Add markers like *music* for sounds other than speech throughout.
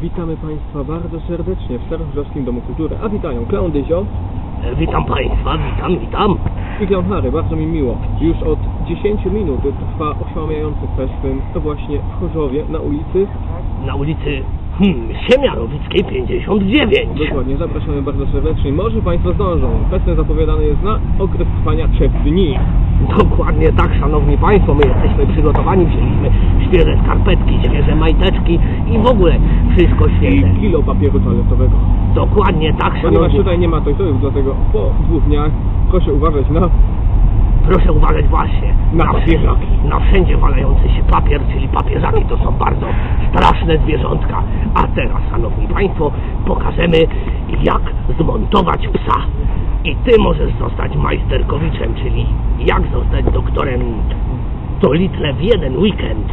Witamy Państwa bardzo serdecznie w Starożowskim Domu Kultury, a witają Klaun Dyzio E, Witam Państwa, witam, witam. i Klaun Harry, bardzo mi miło. Już od 10 minut trwa oszałamiający festyn właśnie w Chorzowie na ulicy. Na ulicy hmm, Siemianowickiej 59. Dokładnie, zapraszamy bardzo serdecznie. Może Państwo zdążą. Festyn zapowiadany jest na okres trwania 3 dni. Dokładnie tak, szanowni państwo, my jesteśmy przygotowani, wzięliśmy świeże skarpetki, świeże majteczki i w ogóle wszystko I świeże. kilo papieru toaletowego. Dokładnie tak, Ponieważ szanowni tutaj nie ma tojtojów, dlatego po dwóch dniach proszę uważać na Proszę uważać właśnie Na papieżaki. na wszędzie walający się papier, czyli papieżaki to są bardzo straszne zwierzątka. A teraz, szanowni państwo, pokażemy jak zmontować psa. I ty możesz zostać majsterkowiczem, czyli jak zostać doktorem to litle w jeden weekend.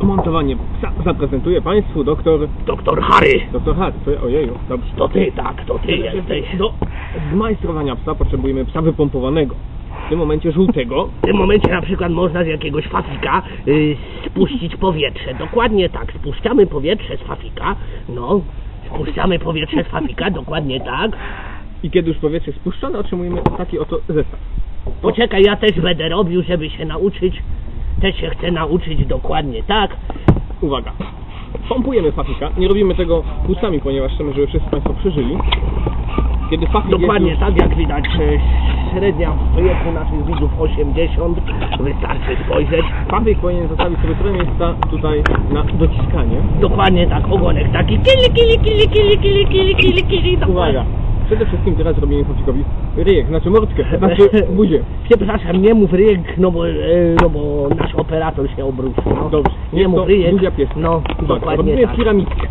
a montowanie psa zaprezentuje Państwu doktor... Doktor Harry, Doktor Hart. To- Ojeju, dobrze. to ty, tak, to ty jesteś. Do zmajstrowania psa potrzebujemy psa wypompowanego. W tym momencie żółtego. W tym momencie na przykład można z jakiegoś fafika y, spuścić powietrze. Dokładnie tak, spuszczamy powietrze z fafika. No, spuszczamy powietrze z fafika, dokładnie tak. I kiedy już powietrze spuszczone, otrzymujemy taki oto zestaw. Poczekaj, ja też będę robił, żeby się nauczyć. Też się chcę nauczyć dokładnie tak. Uwaga. Pompujemy fafika. Nie robimy tego płucami, ponieważ chcemy, żeby wszyscy Państwo przeżyli. Kiedy fafik Dokładnie jest tak, jak widać e, średnia wieku naszych widzów 80. Wystarczy spojrzeć. Fafik powinien zostawić sobie trochę miejsca tutaj na dociskanie. Dokładnie tak, ogonek taki kili, kili, kili, kili, kili, kili, kili, kili. Uwaga. Przede wszystkim teraz robimy fafikowi ryjek, znaczy mordkę, *laughs* znaczy buzię. Przepraszam, nie mów ryjek, no bo, e, no bo nasz operator się obrócił. No. Dobrze. Nie Jest mów to ryjek. buzia pieska. No, Uwaga. dokładnie Robimy tak. piramidkę.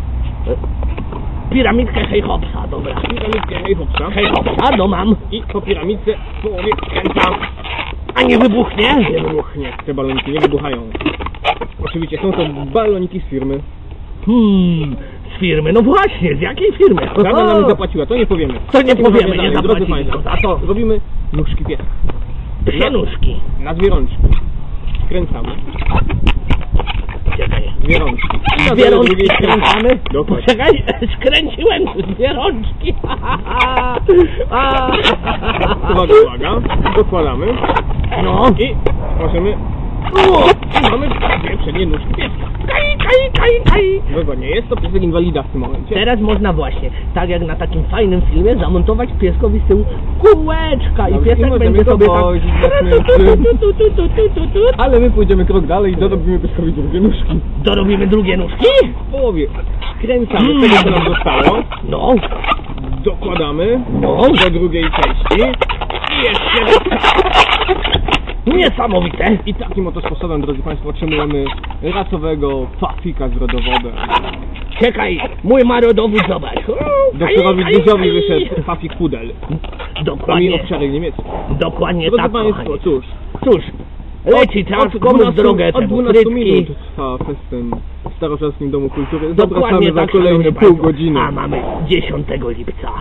Piramidkę hejhopsa, dobra. Piramidkę hejhopsa. Hejhopsa, no mam. I po piramidce w połowie skręcam. A nie wybuchnie? Nie wybuchnie. Te baloniki nie wybuchają. Oczywiście są to baloniki z firmy. Hmm, z firmy, no właśnie, z jakiej firmy? Rada nam zapłaciła, to nie powiemy. To nie powiemy, nie Drodzy zapłacili Państwo, nam za to. robimy nóżki pieska. Psie nóżki. Na dwie rączki. Dwie rączki. Na Dwie rączki skręcamy. Dokładnie. Poczekaj, *laughs* skręciłem dwie rączki. *laughs* Uwaga, uwaga. Dokładamy. No. I możemy... I mamy dwie przednie nóżki pieska. Kaj, kaj, kaj. Dokładnie. Jest to piesek inwalida w tym momencie. Teraz można właśnie, tak jak na takim fajnym filmie, zamontować pieskowi z tyłu kółeczka i piesek będzie sobie tak... Ale my pójdziemy krok dalej i dorobimy pieskowi drugie nóżki. Dorobimy drugie nóżki? W połowie skręcamy Mm. tego, co nam zostało. No, Dokładamy no, do drugiej części. I jeszcze niesamowite. I takim oto sposobem, drodzy Państwo, otrzymujemy racowego fafika z rodowodem. Czekaj, mój marodowód, zobacz. Doktorowi aj. wyszedł fafik pudel. Dokładnie, obszary niemieckie. dokładnie Drodzy tak, Państwo, cóż, Cóż, leci czas, komuś 12 drogę od temu 12 minut frytki. trwa festyn w Staroczesnym Domu Kultury. Dokładnie Zapraszamy za tak, kolejne szanowni pół państwo. godziny. A mamy 10 lipca.